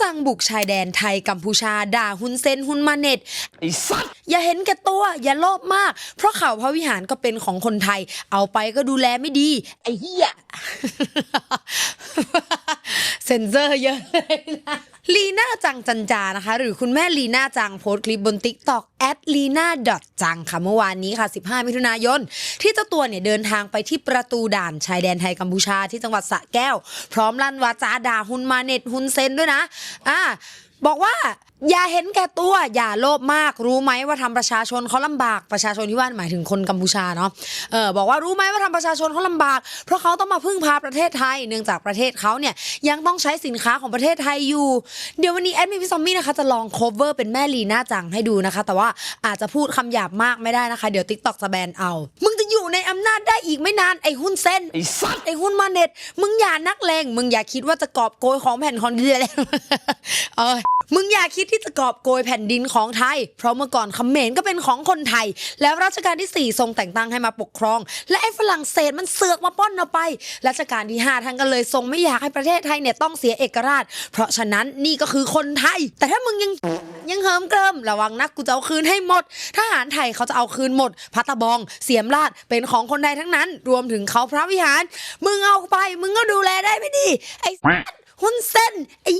จังบุกชายแดนไทยกัมพูชา ด่าฮุนเซนฮุนมาเน็ตไอ้สัตว์อย่าเห็นแก่ตัวอย่าโลภมาก เพราะเขาพระวิหารก็เป็นของคนไทย เอาไปก็ดูแลไม่ดี ไอ้เหี้ยเซ็นเซอร์เยอะเลยนะ ลีน่าจังจันจานะคะ หรือคุณแม่ลีน่าจังโพสต์คลิปบนทิกต็อกแอดลีน่าจังค่ะเมื่อวานนี้ค่ะ 15 มิถุนายน ที่เจ้าตัวเนี่ยเดินทางไปที่ประตูด่านชายแดนไทยกัมพูชาที่จังหวัดสะแก้ว พร้อมลั่นวาจาด่าฮุนมาเน็ตฮุนเซนด้วยนะอ่า บอกว่าอย่าเห็นแก่ตัว อย่าโลภมากรู้ไหมว่าทำประชาชนเขาลำบากประชาชนที่ว่าหมายถึงคนกัมพูชาเนาะเออบอกว่ารู้ไหมว่าทำประชาชนเขาลำบาก เพราะเขาต้องมาพึ่งพาประเทศไทย เนื่องจากประเทศเขาเนี่ยยังต้องใช้สินค้าของประเทศไทยอยู่ เดี๋ยววันนี้แอดมินพี่ซอมมี่นะคะจะลอง cover เป็นแม่ลีน่าจังให้ดูนะคะ แต่ว่าอาจจะพูดคำหยาบมากไม่ได้นะคะ เดี๋ยว TikTok จะแบนเอามึง ในอำนาจได้อีกไม่นานไอ้หุ้นเส้นไอ้สัตว์ไอ้หุ้นมาเน็ต มึงอย่านักเลงมึงอย่าคิดว่าจะกอบโกยของแผ่นคอนเดียเออ มึงอย่าคิดที่จะกอบโกยแผ่นดินของไทย เพราะเมื่อก่อนเขมรก็เป็นของคนไทย แล้วรัชกาลที่ 4 ทรงแต่งตั้งให้มาปกครอง และไอ้ฝรั่งเศสมันเสือกมาป้อนเอาไป รัชกาลที่ 5ท่านก็เลยทรงไม่อยากให้ประเทศไทยเนี่ยต้องเสียเอกราช เพราะฉะนั้นนี่ก็คือคนไทย แต่ถ้ามึงยังยังเหิมเกริมระวังนะกูจะเอาคืนให้หมด ทหารไทยเขาจะเอาคืนหมด พัตตาบอง เสียมราชเป็นของคนไทยทั้งนั้น รวมถึงเขาพระวิหาร มึงเอาไป มึงก็ดูแลได้ไม่ดี ไอ้ หุ้นเส้นไอ้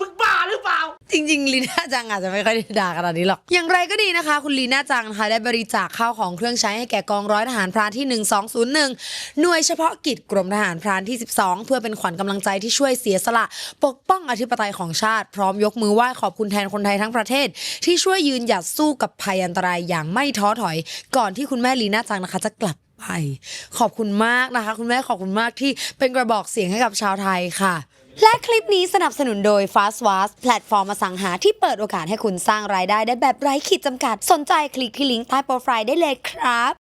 มึงบ้าหรือเปล่า จริงๆลีน่าจังอาจจะไม่ค่อยได้ด่าขนาดนี้หรอก อย่างไรก็ดีนะคะ คุณลีน่าจังนะคะได้บริจาคข้าวของเครื่องใช้ให้แก่กองร้อยทหารพรานที่ 1201 หน่วยเฉพาะกิจกรมทหารพรานที่ 12 เพื่อเป็นขวัญกำลังใจที่ช่วยเสียสละ ปกป้องอธิปไตยของชาติ พร้อมยกมือไหว้ขอบคุณแทนคนไทยทั้งประเทศ ที่ช่วยยืนหยัดสู้กับภัยอันตรายอย่างไม่ท้อถอย ก่อนที่คุณแม่ลีน่าจังนะคะจะกลับ ไปขอบคุณมากนะคะ คุณแม่ขอบคุณมากที่เป็นกระบอกเสียงให้กับชาวไทยค่ะ และคลิปนี้สนับสนุนโดย Fast w a s แพลตฟอร์มอสังหาที่เปิดโอกาสให้คุณสร้างรายได้ได้แบบไร้ขีดจำกัด สนใจคลิกที่ลิงก์ใต้โปรไฟล์ได้เลยครับ